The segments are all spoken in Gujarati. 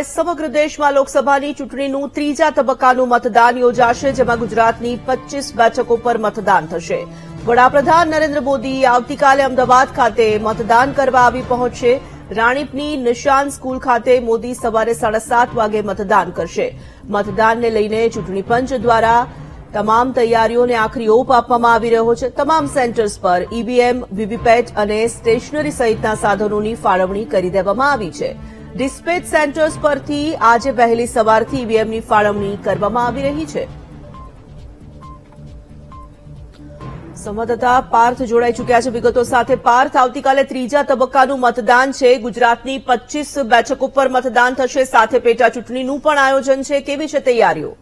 આવતીકાલે સમગ્ર દેશમાં લોકસભાની ચૂંટણીનું ત્રીજા તબક્કાનું મતદાન યોજાશે, જેમાં ગુજરાતની પચ્ચીસ બેઠકો પર મતદાન થશે. વડાપ્રધાન નરેન્દ્ર મોદી આવતીકાલે અમદાવાદ ખાતે મતદાન કરવા આવી પહોંચશે. રાણીપની નિશાન સ્કૂલ ખાતે મોદી સવારે સાડા વાગે મતદાન કરશે. મતદાનને લઈને ચૂંટણી પંચ દ્વારા તમામ તૈયારીઓને આખરી ઓપ આપવામાં આવી રહ્યો છે. તમામ સેન્ટર્સ પર ઈવીએમ, વીવીપેટ અને સ્ટેશનરી સહિતના સાધનોની ફાળવણી કરી દેવામાં આવી છે. ડિસ્પેચ સેન્ટર્સ પરથી આજે વહેલી સવારથી ઈવીએમની ફાળવણી કરવામાં આવી રહી છે. સંવાદદાતા પાર્થ જોડાઈ ચૂક્યા છે. વિગતો સાથે પાર્થ, આવતીકાલે ત્રીજા તબક્કાનું મતદાન છે. ગુજરાતની પચીસ બેઠકો ઉપર મતદાન થશે. સાથે પેટા ચૂંટણીનું પણ આયોજન છે. કેવી છે તૈયારીઓ?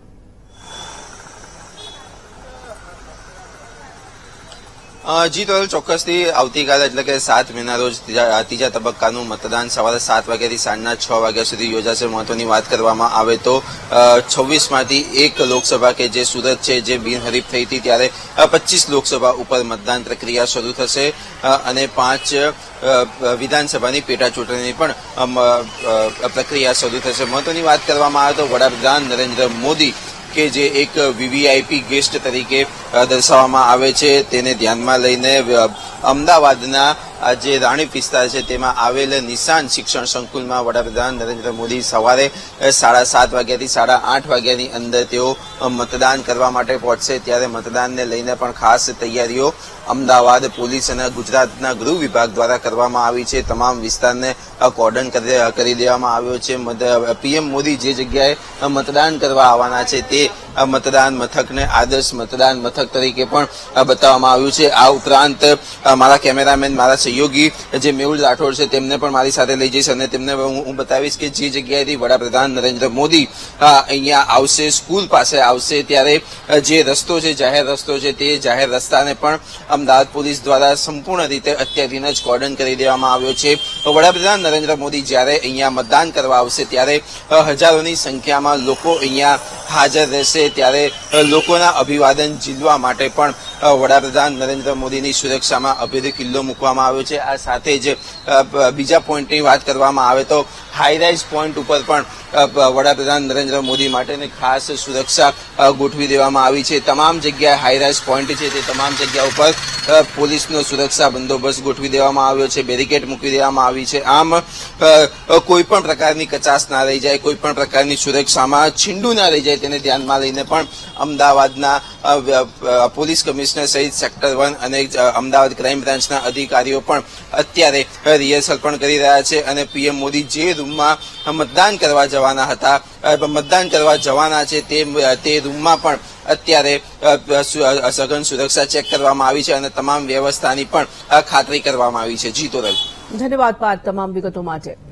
જી તો ચોક્કસથી આવતીકાલે એટલે કે સાત મહિના રોજ ત્રીજા તબક્કાનું મતદાન સવારે સાત વાગ્યાથી સાંજના છ વાગ્યા સુધી યોજાશે. મહત્વની વાત કરવામાં આવે તો છવ્વીસમાંથી એક લોકસભા કે જે સુરત છે, જે બિનહરીફ થઈ હતી ત્યારે પચીસ લોકસભા ઉપર મતદાન પ્રક્રિયા શરૂ થશે અને પાંચ વિધાનસભાની પેટા ચૂંટણીની પણ પ્રક્રિયા શરૂ થશે. મહત્વની વાત કરવામાં આવે તો વડાપ્રધાન નરેન્દ્ર મોદી કે જે એક વીવીઆઈપી ગેસ્ટ તરીકે દર્શાવવામાં આવે છે તેને ધ્યાનમાં લઈને અમદાવાદના જે રાણીપ વિસ્તાર છે, તેમાં આવેલ નિશાન શિક્ષણ સંકુલમાં વડાપ્રધાન નરેન્દ્ર મોદી સવારે સાડા સાત વાગ્યાથી સાડા આઠ વાગ્યાની અંદર તેઓ મતદાન કરવા માટે પહોંચશે. ત્યારે મતદાનને લઈને પણ ખાસ તૈયારીઓ અમદાવાદ પોલીસ અને ગુજરાતના ગૃહ વિભાગ દ્વારા કરવામાં આવી છે. તમામ વિસ્તારને કોર્ડન કરી દેવામાં આવ્યો છે. પીએમ મોદી જે જગ્યાએ મતદાન કરવા આવવાના છે, તે મતદાન મથકને આદર્શ મતદાન મથક તરીકે પણ બતાવવામાં આવ્યું છે. આ ઉપરાંત મારા કેમેરામેન, મારા સહયોગી જે મેહુલ રાઠોડ છે, તેમને પણ મારી સાથે લઈ જઈશ અને તેમને હું બતાવીશ કે જે જગ્યાએથી વડાપ્રધાન નરેન્દ્ર મોદી અહીંયા આવશે, સ્કૂલ પાસે આવશે, ત્યારે જે રસ્તો છે, જાહેર રસ્તો છે, તે જાહેર રસ્તાને પણ અમદાવાદ પોલીસ દ્વારા સંપૂર્ણ રીતે અત્યારથી જ કોર્ડન કરી દેવામાં આવ્યો છે. વડાપ્રધાન નરેન્દ્ર મોદી જ્યારે અહીંયા મતદાન કરવા આવશે, ત્યારે હજારોની સંખ્યામાં લોકો અહીંયા હાજર રહેશે ત્યારે લોકોના અભિવાદન ઝીલવા માટે પણ વડાપ્રધાન નરેન્દ્ર મોદીની સુરક્ષામાં અભેદ કિલ્લો મૂકવામાં આવ્યો છે. આ સાથે જ બીજા પોઈન્ટની વાત કરવામાં આવે તો હાઈરાઇઝ પોઈન્ટ ઉપર પણ વડાપ્રધાન નરેન્દ્ર મોદી માટેની ખાસ સુરક્ષા ગોઠવી દેવામાં આવી છે. તમામ જગ્યાએ હાઈરાઇઝ પોઈન્ટ છે તે તમામ જગ્યા ઉપર પોલીસનો સુરક્ષા બંદોબસ્ત ગોઠવી દેવામાં આવ્યો છે. બેરિકેડ મૂકી દેવામાં આવી છે. આમ કોઈ પણ પ્રકારની કચાસ ના રહી જાય, કોઈ પણ પ્રકારની સુરક્ષામાં છીંડું ના રહી જાય તેને ધ્યાનમાં લઈને પણ અમદાવાદના પોલીસ કમિશનર સહિત સેક્ટર વન અને અમદાવાદ ક્રાઇમ બ્રાન્ચના અધિકારીઓ પણ અત્યારે રિહર્સલ પણ કરી રહ્યા છે અને પીએમ મોદી જે રૂમમાં મતદાન કરવા જવાના હતા મતદાન કરવા જવાના છે તે તે રૂમમાં પણ અત્યારે સઘન સુરક્ષા ચેક કરવામાં આવી છે અને તમામ વ્યવસ્થાની પણ ખાતરી કરવામાં આવી છે. જીતો ધન્યવાદ પાર્થ તમામ વિગતો માટે.